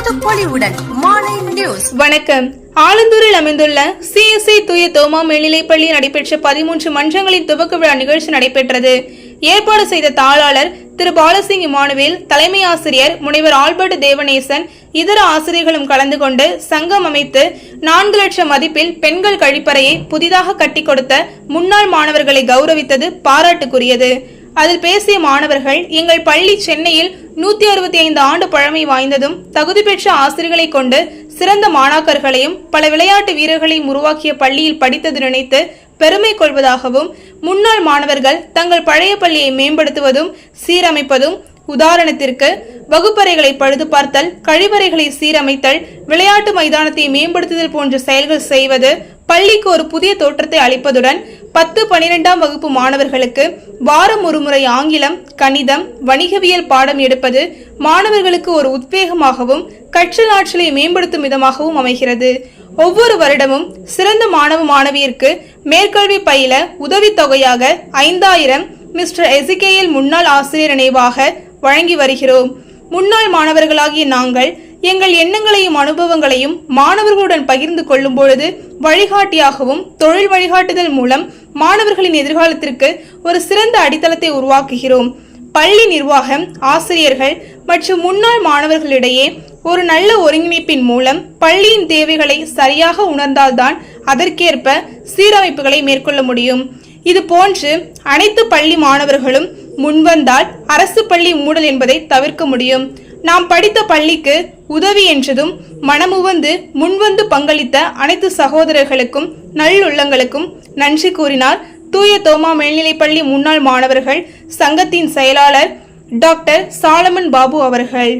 பொலிவுடன் மாலை நியூஸ். வணக்கம். ஆலந்தூரில் அமைந்துள்ள சிஎஸ்ஐ தூய தோமா மேல்நிலைப்பள்ளி நடைபெற்ற பதிமூன்று மன்றங்களின் துவக்க விழா நிகழ்ச்சி நடைபெற்றது. ஏற்பாடு செய்த தாளாளர் திரு பாலசிங் இமானுவேல் தலைமை ஆசிரியர் முனைவர் ஆல்பர்ட் தேவநேசன் இதர ஆசிரியர்களும் கலந்து கொண்டு சங்கம் அமைத்து நான்கு லட்சம் மதிப்பில் பெண்கள் கழிப்பறையை புதிதாக கட்டி கொடுத்த முன்னாள் மாணவர்களை கௌரவித்தது பாராட்டுக்குரியது. அதில் பேசிய மாணவர்கள் எங்கள் பள்ளி சென்னையில் நூத்தி அறுபத்தி ஐந்து ஆண்டு பழமை வாய்ந்ததும் தகுதி பெற்ற ஆசிரியர்களை கொண்டு சிறந்த மாணாக்கர்களையும் பல விளையாட்டு வீரர்களையும் உருவாக்கிய பள்ளியில் படித்தது நினைத்து பெருமை கொள்வதாகவும் முன்னாள் மாணவர்கள் தங்கள் பழைய பள்ளியை மேம்படுத்துவதும் சீரமைப்பதும் உதாரணத்திற்கு வகுப்பறைகளை பழுது பார்த்தல் கழிவறைகளை சீரமைத்தல் விளையாட்டு மைதானத்தை மேம்படுத்துதல் போன்ற செயல்கள் செய்வது பள்ளிக்கு ஒரு புதிய தோற்றத்தை அளிப்பதுடன் பத்து பனிரெண்டாம் வகுப்பு மாணவர்களுக்கு வாரம் ஒரு முறை ஆங்கிலம் கணிதம் வணிகவியல் பாடம் எடுப்பது மாணவர்களுக்கு ஒரு உத்வேகமாகவும் கற்றல் ஆற்றலை மேம்படுத்தும் விதமாகவும் அமைகிறது. ஒவ்வொரு வருடமும் சிறந்த மாணவ மாணவியிற்கு மேற்கல்வி பயில உதவித்தொகையாக ஐந்தாயிரம் மிஸ்டர் எசிகேஎல் முன்னாள் ஆசிரியர் நினைவாக வழங்கி வருகிறோம். முன்னாள் மாணவர்களாகிய நாங்கள் எங்கள் எண்ணங்களையும் அனுபவங்களையும் மாணவர்களுடன் பகிர்ந்து கொள்ளும் பொழுது வழிகாட்டியாகவும் தொழில் வழிகாட்டுதல் மூலம் மாணவர்களின் எதிர்காலத்திற்கு ஒரு சிறந்த அடித்தளத்தை உருவாக்குகிறோம். பள்ளி நிர்வாகம் ஆசிரியர்கள் மற்றும் முன்னாள் மாணவர்களிடையே ஒரு நல்ல ஒருங்கிணைப்பின் மூலம் பள்ளியின் தேவைகளை சரியாக உணர்ந்தால்தான் அதற்கேற்ப சீரமைப்புகளை மேற்கொள்ள முடியும். இது போன்று அனைத்து பள்ளி மாணவர்களும் முன்வந்தால் அரசு பள்ளி மூடல் என்பதை தவிர்க்க முடியும். நாம் படித்த பள்ளிக்கு உதவி என்றதும் மனமுவந்து முன்வந்து பங்களித்த அனைத்து சகோதரர்களுக்கும் நல்லுள்ளங்களுக்கும் நன்றி கூறினார். தூய தோமா மேல்நிலைப்பள்ளி முன்னாள் மாணவர்கள் சங்கத்தின் செயலாளர் டாக்டர் சாலமன் பாபு அவர்கள்.